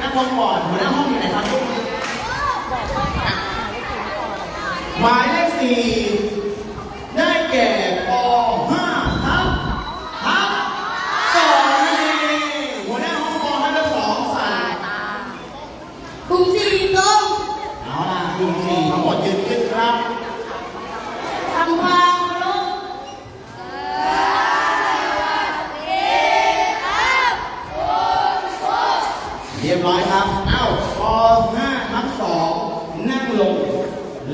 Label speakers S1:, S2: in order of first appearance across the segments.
S1: นั่งลงก่อนหัวหน้าห้องอยู่ไหนครับทุกคหมายเลขสี่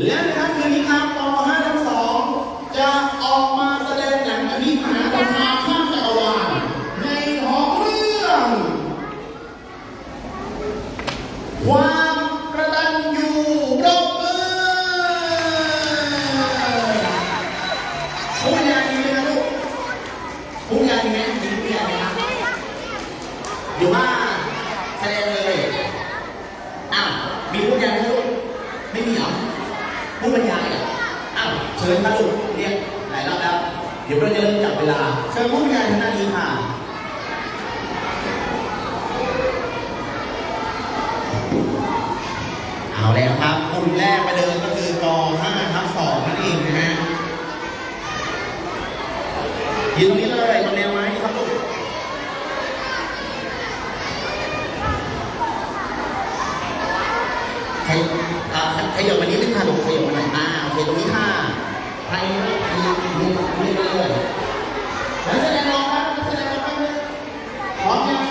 S1: และนะครั
S2: คื
S1: นนี้ครับ ดี๋ยวเราจะเริ่มจับเวลา เชิญผู้บริหารท่านนี้ค่ะเอาแล้วครับคุณแรกไปเดินก็คือกอ5ทับ2นั่นเองนะฮะยืนตรงนี้เลยตรงแนวไม้ครับลูกใครอ่าขยับมา ใครไม่มีมีเลยแสดงกับนักแสดงรอครับพร้อมยัง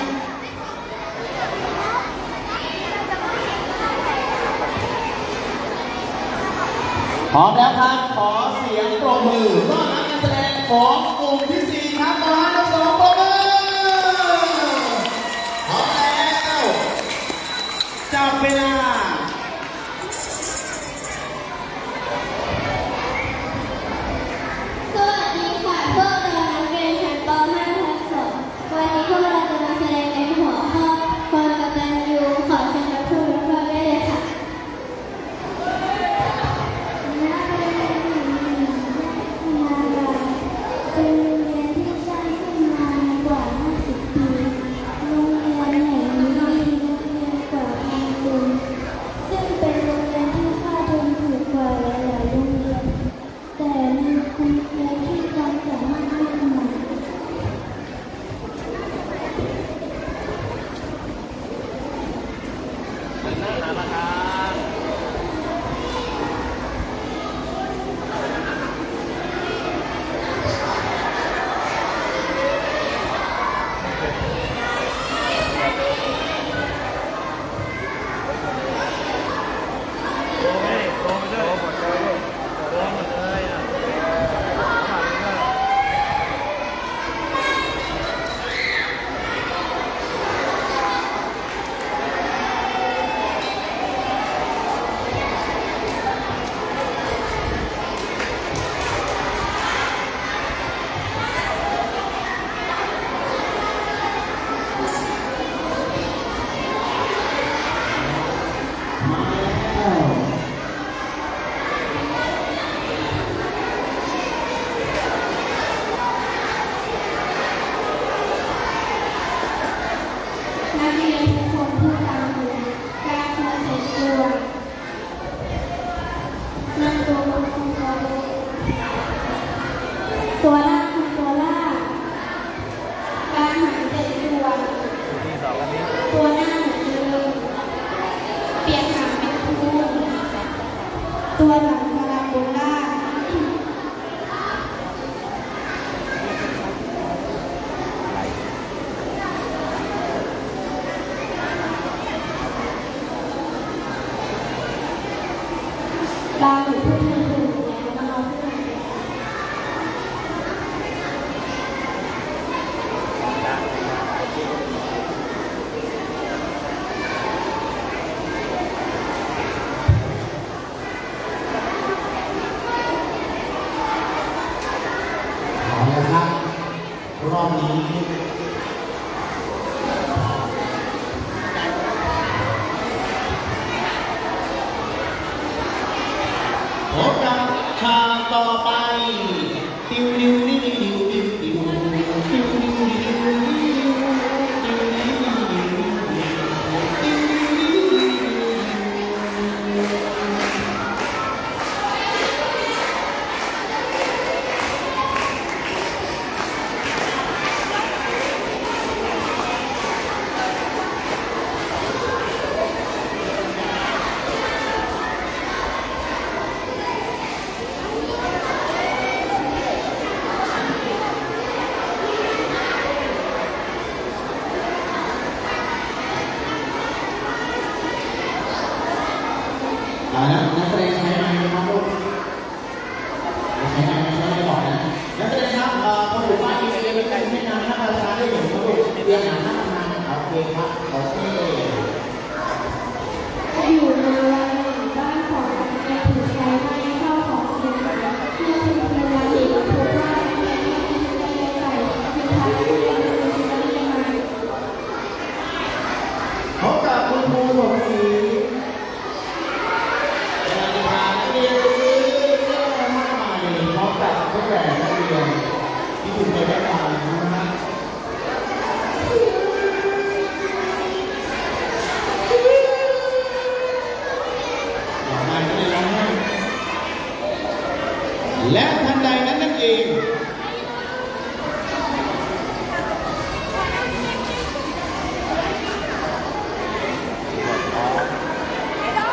S1: พร้อมแล้วครับ ขอเสียงปรบมือต้อนรับการแสดงของกลุ่มที่สี่ครับมาแล้
S2: งสองปรบมือพร้อมแล้
S1: ว
S2: จับเวลา down.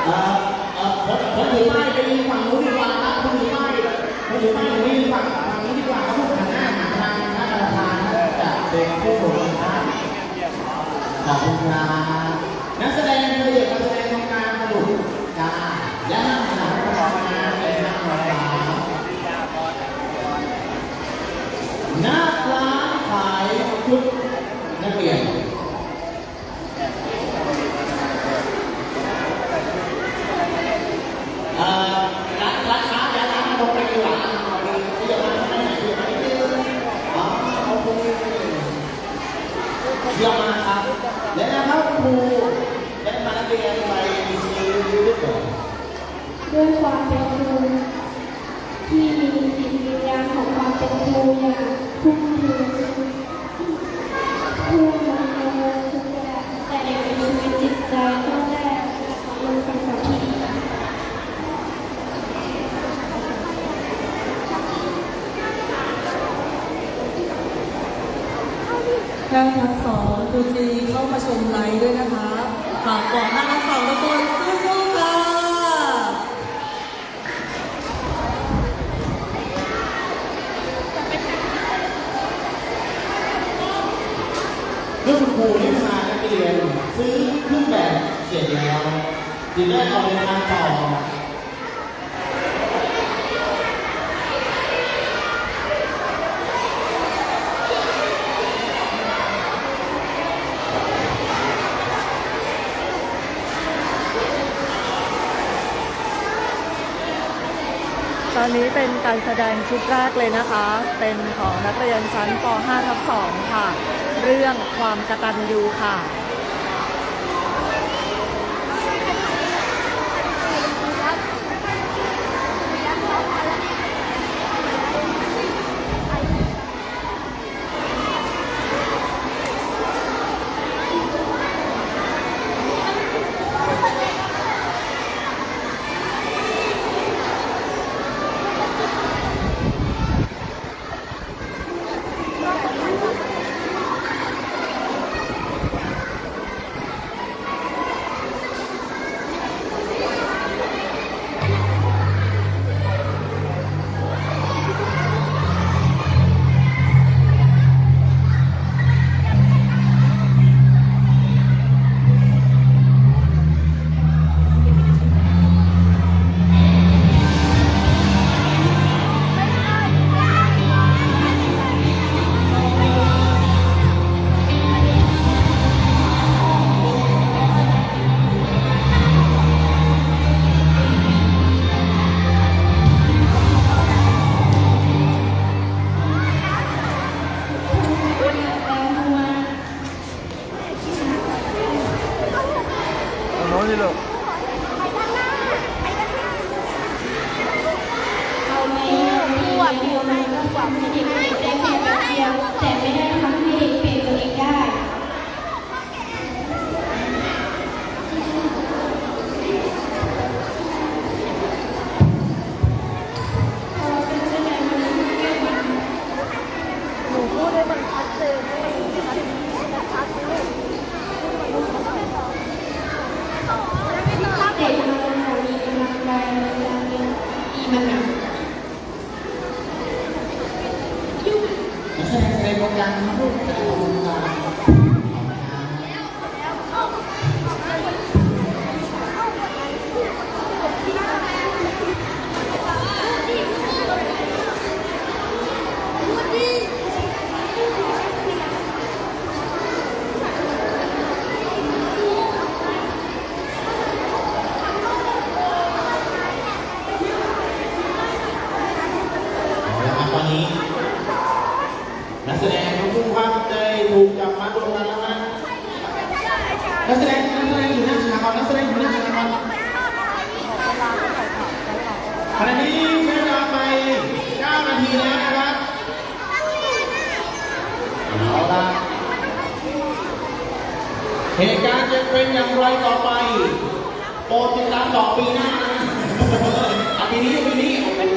S2: เอ่
S1: อคนคนถือป้ายไปยืนฝั่งนู้นดีกว่าครับคนถือป้ายคนถือป้ายตรงนี้ฝั่งฝั่งนี้ดีกว่าครับหันหน้าหาทางท่าประธานท่านจะเป็นผู้บริหารขอบคุณครับนักแสดงเคยเอกนักแสดงทำงานกระดูกจ้าย่าหนังประกอบงานเป็นนักร้องหน้าร้านขายชุดนักเรียน เอ่อร้านร้านค้าร้านร้านตรงไปดีกว่าเอาไปที่จะมาที่ไหนที่ไหนอ๋อเอาตรงนี้เยี่ยมมากครับ และนะครับครูและมานักเรียนไปมีชีวิต ด้วยก่อน
S2: ด้วยความเป็นครูที่มีจิตวิญญาณของความเป็นครูอย่างพุ่งเทผู้นำเนินทุกแบบแต่ในชีวิตจิตใจต้องแรกลงเป็นแบบที่ดี
S3: ห้าทับสองครูจีเข้ามาชมไลฟ์ด้วยนะคะ ฝากบอกห้าทับสองทุกคนสู้ๆค่ะ
S1: เมื่อคุณครูที่พานักเรียนซื้อเครื่องแบบเสร็จแล้วจึงได้เอาไปทำต่อ
S3: ตอนนี้เป็นการแสดงชุดแรกเลยนะคะ เป็นของนักเรียนชั้นป .5 ทับ 2 ค่ะ เรื่องความกตัญญูค่ะ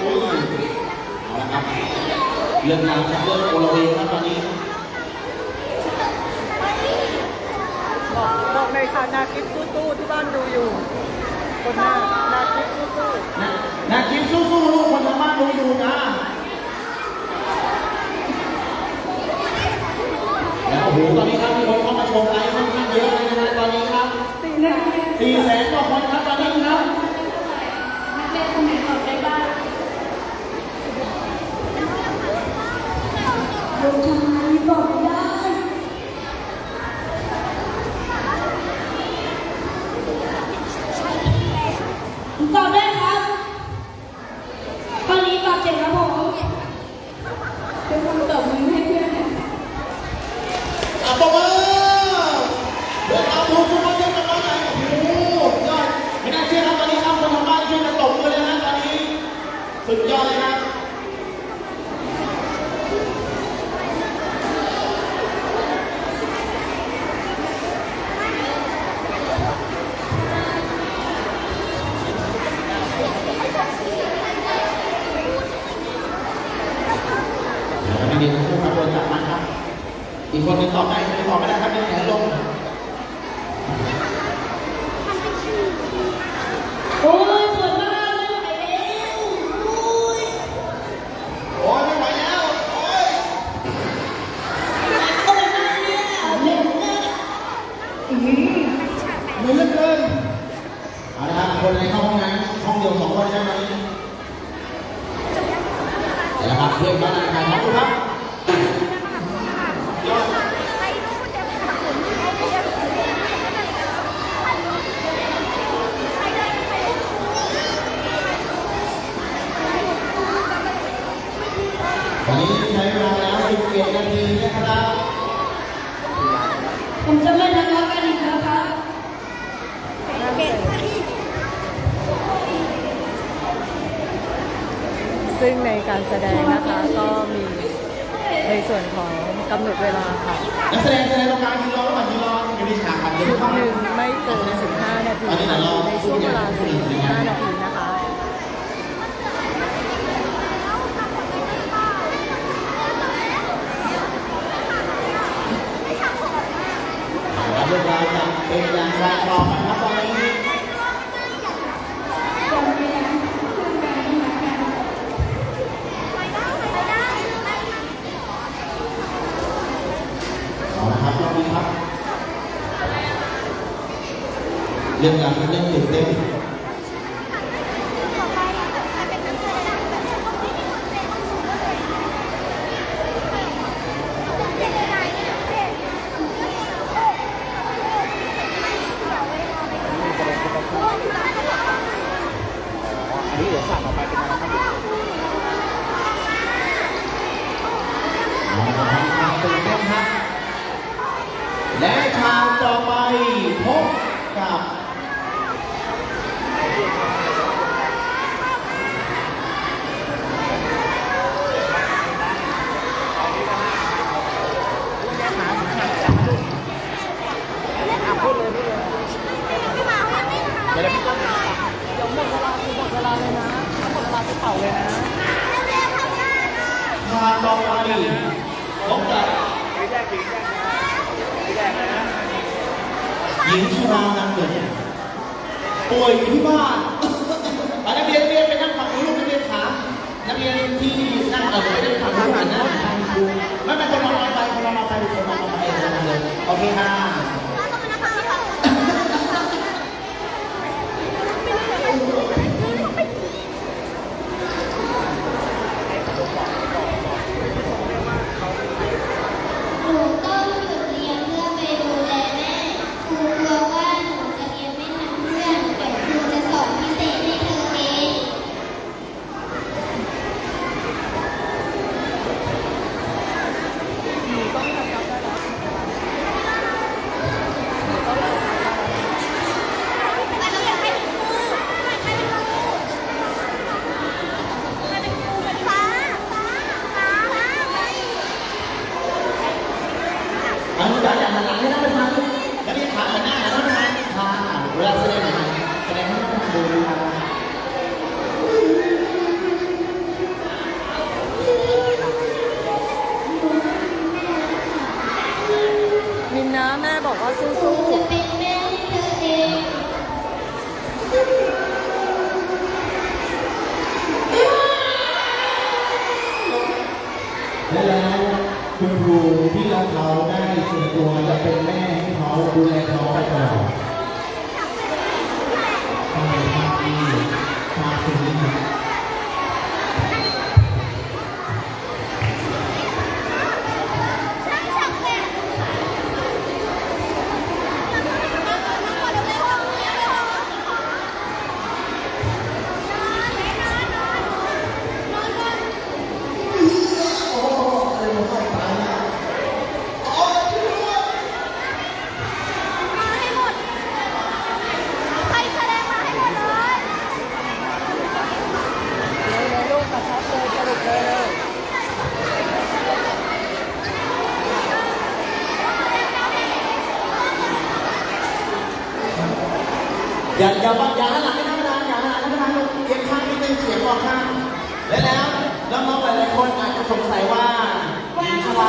S2: เอาละ
S1: ครับ เรื่องราวเรื่องโอลเวนะตอนนี้
S3: บอกบอกเลยค่ะคิดสู้ๆที่บ้านดูอยู่ คนหน้านาคิดสู้ๆ
S1: นะนาคิดสู้ๆลูกคนทางบ้านดูอยู่นะแล้วโอ้โหตอนนี้ครับมีคนเข้ามาชมไลฟ์ค่อนข้างเยอะเลยนะตอนนี้ครับ
S3: สี่แสน
S1: กว่าคนครับ
S2: 감사합니다. คนหนึ่งออ
S1: กได้คนหนึ่ออไม่ได้ครับ
S2: เป็น
S1: แผ
S2: ลล
S3: ง หนึ่
S1: ง
S3: ไม่เกิน 15 นาทีในช่วงเวลา 45 นาทีนะคะ
S1: เรียบร้อ
S3: ยคเป็น
S1: การรับรอง dengan menyebut tema อย่ อย่าอ
S3: ย่า
S1: อย่าหันหลังให้ท่านประธานอย่าหันหลังให้ท่านประธานเอียงข้างนิดนึงเสียงออกข้างและแล้วน้องๆหลายๆคนอาจจะสงสัยว่า
S2: ว่า
S1: ทำ
S2: ไม